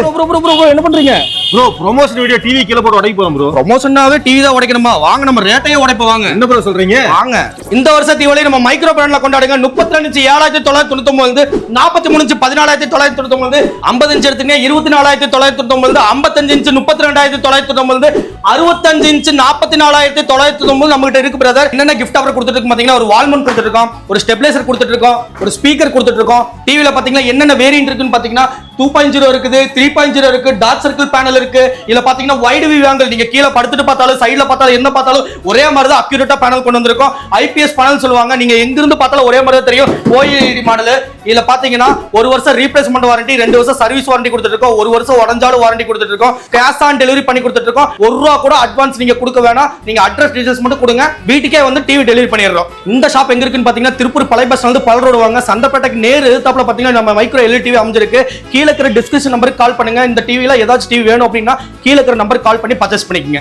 Bro bro bro என்ன பண்றீங்க? Bro promotion video TV கீழ போட்டு உடைக்க போறோம் ப்ரோ ப்ரொமோஷனாவே டிவி தான் உடைக்கணுமா? வாங்க நம்ம ரேட்டையே உடைப்ப வாங்க. என்ன ப்ரோ சொல்றீங்க? வாங்க. இந்த வருஷ தீபாவளி நம்ம மைக்ரோ பிராண்ட்ல கொண்டாடுங்க. முப்பத்தி ரெண்டு ஏழாயிரத்தி தொள்ளாயிரத்தி தொண்ணூத்தி நாற்பத்தி மூணு பதினாலாயிரத்தி தொள்ளாயிரத்தி தொண்ணூத்தி ஐம்பது இன்ச்சு எடுத்துங்க. இருபத்தி நாலாயிரத்தி தொள்ளாயிரத்தி தொண்ணூத்தி ஐம்பத்தஞ்சு இன்ச்சு முப்பத்தி ரெண்டாயிரத்தி தொள்ளாயிரத்தி தொண்ணூத்தி அறுபத்தஞ்சு இன்ச்சு நாற்பத்தி நாலாயிரத்தி தொள்ளாயிரத்தி தொண்ணூறு நம்ம கிட்ட இருக்கு பிரதர் என்னென்ன கிஃப்ட் ஆஃபர் கொடுத்துட்டு பாத்தீங்கன்னா ஒரு வால்மன் கொடுத்துட்டு இருக்கோம் ஒரு ஸ்டெபிலைசர் கொடுத்துட்டு இருக்கோம் ஒரு ஸ்பீக்கர் கொடுத்துட்டு இருக்கோம். டிவில பாத்தீங்கன்னா என்னென்ன வேரியன்ட் இருக்குன்னு பாத்தீங்கன்னா டூ பாயிண்ட் ஜீரோ இருக்குது த்ரீ பாயிண்ட் ஜீரோ இருக்கு டார்க் சர்க்கிள் பேனல் இருக்கு. இதுல பாத்தீங்கன்னா வைடு வியூ ஆங்கிள் நீங்க கீழே படுத்துட்டு பார்த்தாலும் சைடுல பார்த்தாலும் என்ன பார்த்தாலும் ஒரே மாதிரி தான் அக்யூரேட்டா பேனல் கொண்டு வந்திருக்கோம். ஐபிஎஸ் பேனல் சொல்லுவாங்க. நீங்க எங்கிருந்து பார்த்தாலும் ஒரே மாதிரி தான் தெரியும் ஓஎல்இடி மாடல் இதுல பாத்தீங்கன்னா ஒரு வருஷம் ரீப்ளேஸ்மெண்ட் வாரண்டி ரெண்டு வருஷம் சர்வீஸ் வாரண்டி கொடுத்துட்டு இருக்கோம் ஒரு வருஷம் உடஞ்சாலும் வாரண்டி கொடுத்துட்டு இருக்கோம் கேஷ் ஆன் டெலிவரி பண்ணி கொடுத்துட்டு இருக்கோம் ஒரு ரூபா கூட அட்வான்ஸ் நீங்க கொடுக்க வேணாம். நீங்க அட்ரஸ் டீடைல்ஸ் மட்டும் கொடுங்க. வீட்டுக்கே வந்து டிவி டெலிவரி பண்ணிடுறோம். இந்த ஷாப் எங்க இருக்குன்னு பாத்தீங்கன்னா திருப்பூர் பழைய பஸ் வந்து பல் ரோடு வாங்க. சந்தப்பேட்டைக்கு நேர் எதிர்த்தாப்புல பாத்தீங்கன்னா நம்ம மைக்ரோ எல்இடி டிவி அமைஞ்சிருக்கு. கீழே இருக்கிற டிஸ்கிரிப்ஷன் நம்பருக்கு கால் பண்ணுங்க. இந்த டிவில ஏதாச்சும் டிவி வேணும் அப்படின்னா கீழே இருக்கிற நம்பருக்கு கால் பண்ணி பர்ச்சேஸ் பண்ணிக்கங்க.